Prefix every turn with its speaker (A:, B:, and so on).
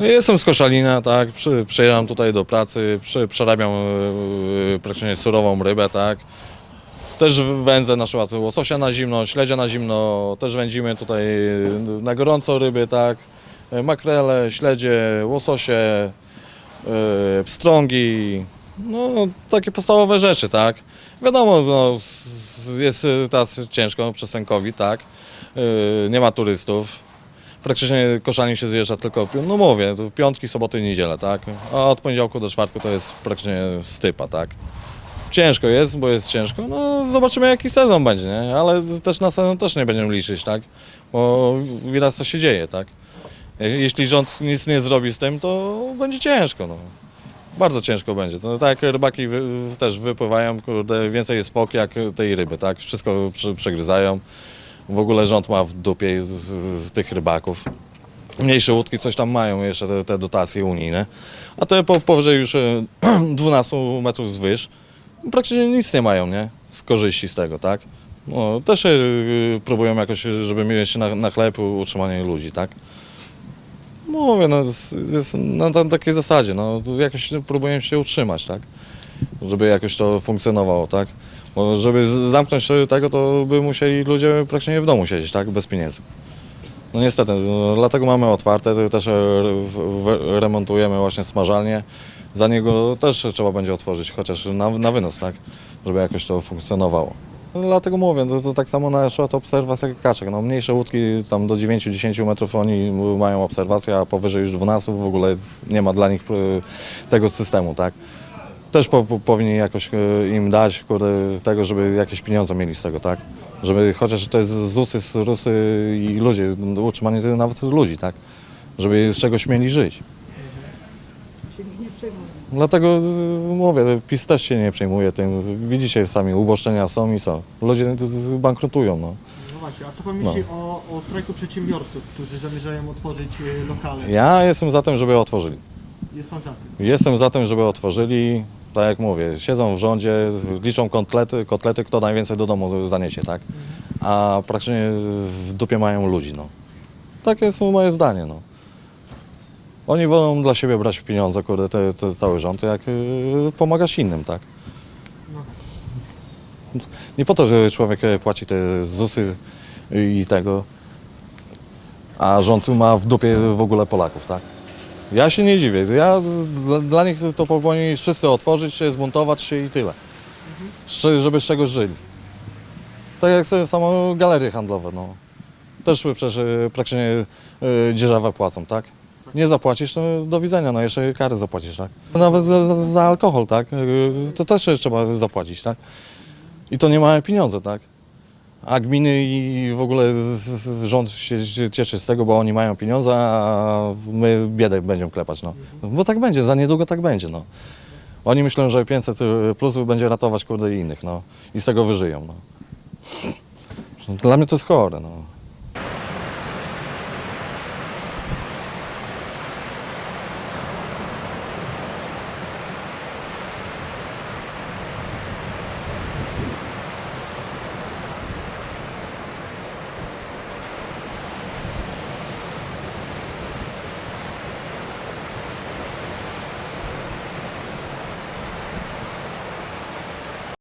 A: Jestem z Koszalina, tak, przy, przyjechałem tutaj do pracy, przy, przerabiam yy, praktycznie surową rybę, tak. Też wędzę na przykład łososia na zimno, śledzia na zimno, też wędzimy tutaj na gorąco ryby, tak. Makrele, śledzie, łososie, yy, pstrągi, no takie podstawowe rzeczy, tak. Wiadomo, no, jest teraz ciężko przez ten COVID, tak. Yy, nie ma turystów. Praktycznie koszalnie się zjeżdża tylko, no mówię, w piątki, soboty, niedzielę, tak. A od poniedziałku do czwartku to jest praktycznie stypa, tak. Ciężko jest, bo jest ciężko. No zobaczymy jaki sezon będzie, nie? Ale też na sezon też nie będziemy liczyć, tak? Bo widać co się dzieje, tak? Je- Jeśli rząd nic nie zrobi z tym, to będzie ciężko, no. Bardzo ciężko będzie. No, tak jak rybaki wy, też wypływają, kurde, więcej jest fok jak tej ryby, tak? Wszystko prze, przegryzają. W ogóle rząd ma w dupie z, z, tych rybaków. Mniejsze łódki coś tam mają jeszcze te, te dotacje unijne, a te po, powyżej już e, 12 metrów zwyż praktycznie nic nie mają, nie? Z korzyści z tego, tak? No, też e, próbują jakoś, żeby mieć na, na chleb utrzymanie ludzi, tak? Mówię, no, jest, jest na, na takiej zasadzie, no, jakoś próbuję się utrzymać, tak? Żeby jakoś to funkcjonowało, tak? Bo żeby zamknąć tego, to by musieli ludzie praktycznie w domu siedzieć, tak? Bez pieniędzy. No niestety, no, dlatego mamy otwarte, też e, remontujemy właśnie smażalnię. Za niego też trzeba będzie otworzyć, chociaż na, na wynos, tak? Żeby jakoś to funkcjonowało. No, Dlatego mówię, to, to tak samo na przykład obserwacja kaczek. No, mniejsze łódki tam do 9-10 metrów oni mają obserwację, a powyżej już 12 w ogóle nie ma dla nich e, tego systemu, tak? Też po, po, powinni jakoś e, im dać kurde, tego, żeby jakieś pieniądze mieli z tego, tak? Żeby chociaż to jest ZUSy, Rusy i ludzie, utrzymanie nawet ludzi, tak? Żeby z czegoś mieli żyć. Dlatego mówię, PiS też się nie przejmuje tym. Widzicie sami, uboszczenia są i co? Ludzie bankrutują, no.
B: No właśnie, a co pan myśli o, o strajku przedsiębiorców, którzy zamierzają otworzyć e, lokale?
A: Ja jestem za tym, żeby otworzyli.
B: Jest pan za tym?
A: Jestem za tym, żeby otworzyli, tak jak mówię, siedzą w rządzie, liczą kotlety, kotlety kto najwięcej do domu zaniesie, tak? A praktycznie w dupie mają ludzi, no. Takie jest moje zdanie, no. Oni wolą dla siebie brać pieniądze, kurde, te, te cały rząd, jak y, pomagać innym, tak? Nie po to, że człowiek e, płaci te ZUSy i tego, a rząd ma w dupie w ogóle Polaków, tak? Ja się nie dziwię. Ja, dla, dla nich to powinni wszyscy otworzyć się, zmontować się i tyle. Sz- żeby z czegoś żyli. Tak jak samo galerie handlowe, no. Też przecież e, praktycznie e, dzierżawę płacą, tak? Nie zapłacisz, to do widzenia, no jeszcze kary zapłacisz, tak? Nawet za, za, za alkohol, tak? E, To też trzeba zapłacić, tak? I to nie małe pieniądze, tak? A gminy i w ogóle rząd się cieszy z tego, bo oni mają pieniądze, a my biedę będziemy klepać, no. Bo tak będzie, za niedługo tak będzie, no. Oni myślą, że 500 plus będzie ratować kurde innych, no. I z tego wyżyją, no. Dla mnie to jest chore, no.